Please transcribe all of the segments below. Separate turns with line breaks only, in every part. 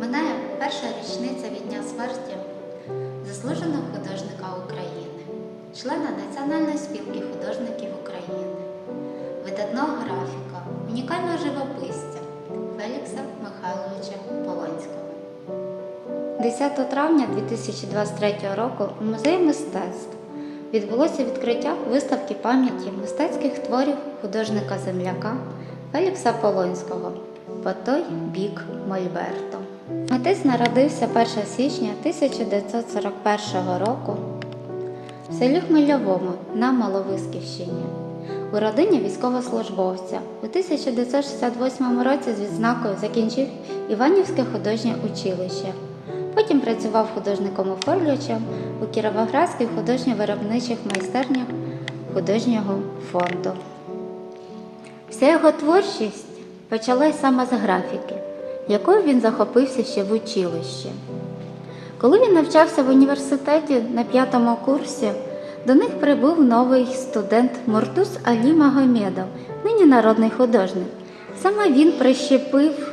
Минає перша річниця від дня смерті заслуженого художника України, члена Національної спілки художників України, видатного графіка, унікального живописця Фелікса Михайловича Полонського. 10 травня 2023 року у музеї мистецтв відбулося відкриття виставки пам'яті мистецьких творів художника земляка Фелікса Полонського по той бік Мольберто. Митець народився 1 січня 1941 року в селі Хмельовому на Маловисківщині. У родині військовослужбовця у 1968 році з відзнакою закінчив Іванівське художнє училище. Потім працював художником-оформлювачем у Кіровоградських художньо-виробничих майстернях художнього фонду. Вся його творчість почалась саме з графіки, якою він захопився ще в училищі. Коли він навчався в університеті на п'ятому курсі, до них прибув новий студент Муртуз Алі Магомедов, нині народний художник. Саме він прищепив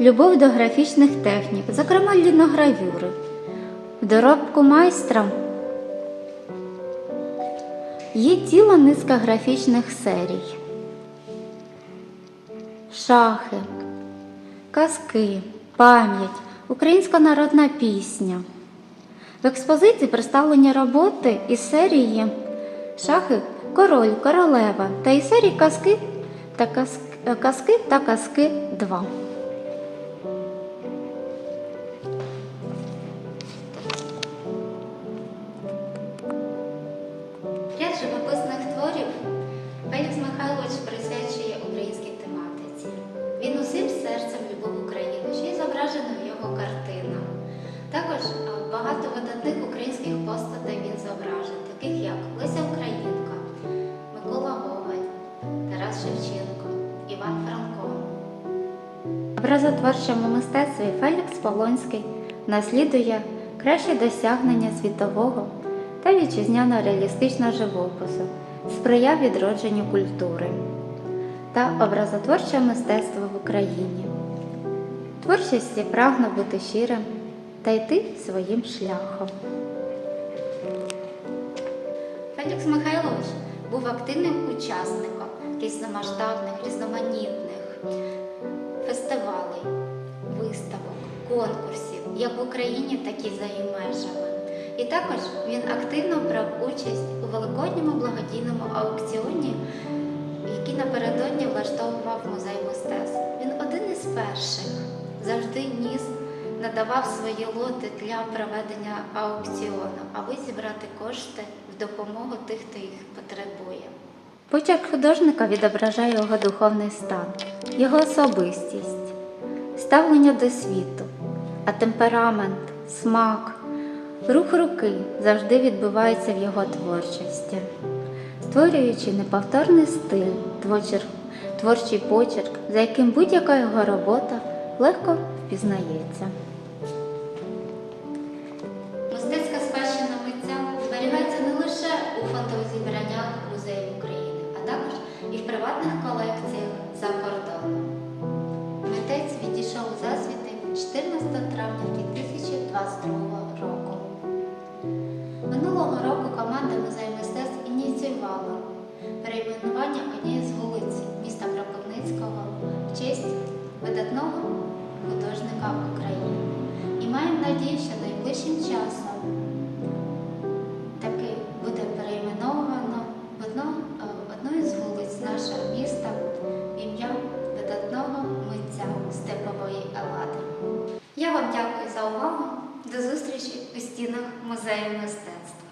любов до графічних технік, зокрема ліногравюри. В доробку майстра є ціла низка графічних серій, шахи, казки, пам'ять, українська народна пісня. В експозиції представлені роботи із серії Шахи Король, Королева та із серії Казки та казки, казки та казки 2. Багато видатних українських постатей він зображив, таких як Леся Українка, Микола Гоголь, Тарас Шевченко, Іван Франко. В образотворчому мистецтві Фелікс Полонський наслідує кращі досягнення світового та вітчизняно реалістичного живопису, сприяв відродженню культури та образотворчого мистецтва в Україні. Творчості прагне бути щирим та йти своїм шляхом. Фелікс Михайлович був активним учасником різномасштабних, різноманітних фестивалей, виставок, конкурсів, як в Україні, так і за її межами. І також він активно брав участь у великодньому благодійному аукціоні, який напередодні влаштовував музей мистецтв. Він один із перших завжди ніс, надавав свої лоти для проведення аукціону, аби зібрати кошти в допомогу тих, хто їх потребує. Почерк художника відображає його духовний стан, його особистість, ставлення до світу, а темперамент, смак, рух руки завжди відбувається в його творчості, створюючи неповторний стиль, твочер- творчий почерк, за яким будь-яка його робота легко впізнається. Команда музею мистецтв ініціювала перейменування однієї з вулиць міста Кропивницького в честь видатного художника України. І маємо надію, що найближчим часом таки буде перейменовано е, одну із вулиць нашого міста в ім'я видатного митця Степової Елади. Я вам дякую за увагу. До зустрічі у стінах музею мистецтв.